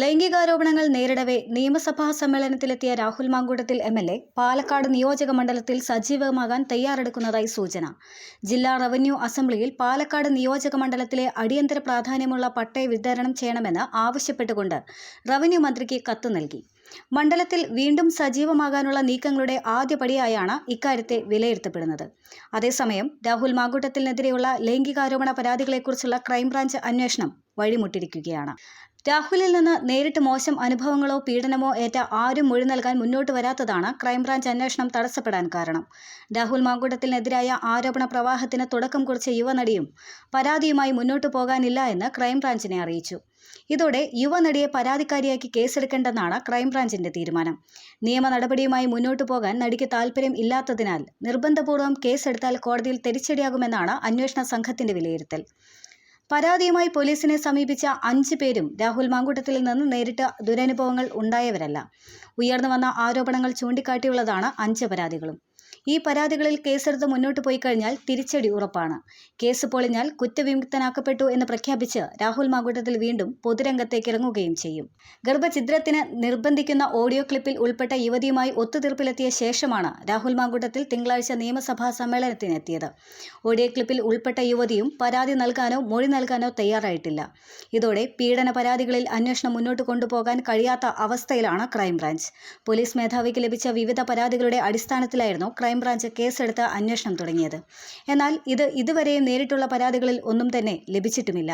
ലൈംഗികാരോപണങ്ങൾ നേരിടവേ നിയമസഭാ സമ്മേളനത്തിലെത്തിയ Rahul Mankoottathil M L A Palakkad നിയോജക മണ്ഡലത്തിൽ സജീവമാകാൻ തയ്യാറെടുക്കുന്നതായി സൂചന. ജില്ലാ റവന്യൂ അസംബ്ലിയിൽ പാലക്കാട് നിയോജക മണ്ഡലത്തിലെ അടിയന്തര പ്രാധാന്യമുള്ള പട്ടയ വിതരണം ചെയ്യണമെന്ന് ആവശ്യപ്പെട്ടുകൊണ്ട് റവന്യൂ മന്ത്രിക്ക് കത്ത് നൽകി. മണ്ഡലത്തിൽ വീണ്ടും സജീവമാകാനുള്ള നീക്കങ്ങളുടെ ആദ്യപടിയായാണ് ഇക്കാര്യത്തെ വിലയിരുത്തപ്പെടുന്നത്. അതേസമയം രാഹുൽ മാങ്കൂട്ടത്തിനെതിരെയുള്ള ലൈംഗികാരോപണ പരാതികളെക്കുറിച്ചുള്ള ക്രൈംബ്രാഞ്ച് അന്വേഷണം വഴിമുട്ടിയിരിക്കുകയാണ് രാഹുലിൽ നിന്ന് നേരിട്ട് മോശം അനുഭവങ്ങളോ പീഡനമോ ഏറ്റ ആരും മൊഴി നൽകാൻ മുന്നോട്ട് വരാത്തതാണ് ക്രൈംബ്രാഞ്ച് അന്വേഷണം തടസ്സപ്പെടാൻ കാരണം. രാഹുൽ മാങ്കൂട്ടത്തിനെതിരായ ആരോപണ പ്രവാഹത്തിന് തുടക്കം കുറിച്ച യുവനടിയും പരാതിയുമായി മുന്നോട്ട് പോകാനില്ല എന്ന് ക്രൈംബ്രാഞ്ചിനെ അറിയിച്ചു. ഇതോടെ യുവനടിയെ പരാതിക്കാരിയാക്കി കേസെടുക്കേണ്ടെന്നാണ് ക്രൈംബ്രാഞ്ചിന്റെ തീരുമാനം. നിയമ നടപടിയുമായി മുന്നോട്ടു പോകാൻ നടിക്ക് താൽപ്പര്യം ഇല്ലാത്തതിനാൽ നിർബന്ധപൂർവം കേസെടുത്താൽ കോടതിയിൽ തിരിച്ചടിയാകുമെന്നാണ് അന്വേഷണ സംഘത്തിന്റെ വിലയിരുത്തൽ. പരാതിയുമായി പോലീസിനെ സമീപിച്ച അഞ്ച് പേരും രാഹുൽ മാങ്കൂട്ടത്തിൽ നിന്ന് നേരിട്ട് ദുരനുഭവങ്ങൾ ഉണ്ടായവരല്ല. ഉയർന്നു വന്ന ആരോപണങ്ങൾ ചൂണ്ടിക്കാട്ടിയുള്ളതാണ് അഞ്ച് പരാതികളും. ഈ പരാതികളിൽ കേസെടുത്ത് മുന്നോട്ട് പോയി കഴിഞ്ഞാൽ തിരിച്ചടി ഉറപ്പാണ്. കേസ് പൊളിഞ്ഞാൽ കുറ്റവിമുക്തനാക്കപ്പെട്ടു എന്ന് പ്രഖ്യാപിച്ച് രാഹുൽ മാങ്കൂട്ടത്തിൽ വീണ്ടും പൊതുരംഗത്തേക്ക് ഇറങ്ങുകയും ചെയ്യും. ഗർഭഛിദ്രത്തിന് നിർബന്ധിക്കുന്ന ഓഡിയോ ക്ലിപ്പിൽ ഉൾപ്പെട്ട യുവതിയുമായി ഒത്തുതീർപ്പിലെത്തിയ ശേഷമാണ് രാഹുൽ മാങ്കൂട്ടത്തിൽ തിങ്കളാഴ്ച നിയമസഭാ സമ്മേളനത്തിനെത്തിയത്. ഓഡിയോ ക്ലിപ്പിൽ ഉൾപ്പെട്ട യുവതിയും പരാതി നൽകാനോ മൊഴി നൽകാനോ തയ്യാറായിട്ടില്ല. ഇതോടെ പീഡന പരാതികളിൽ അന്വേഷണം മുന്നോട്ട് കൊണ്ടുപോകാൻ കഴിയാത്ത അവസ്ഥയിലാണ് ക്രൈംബ്രാഞ്ച്. പോലീസ് മേധാവിക്ക് ലഭിച്ച വിവിധ പരാതികളുടെ അടിസ്ഥാനത്തിലായിരുന്നു ക്രൈംബ്രാഞ്ച് കേസെടുത്ത് അന്വേഷണം തുടങ്ങിയത്. എന്നാൽ ഇത് ഇതുവരെയും നേരിട്ടുള്ള പരാതികളിൽ ഒന്നും തന്നെ ലഭിച്ചിട്ടുമില്ല.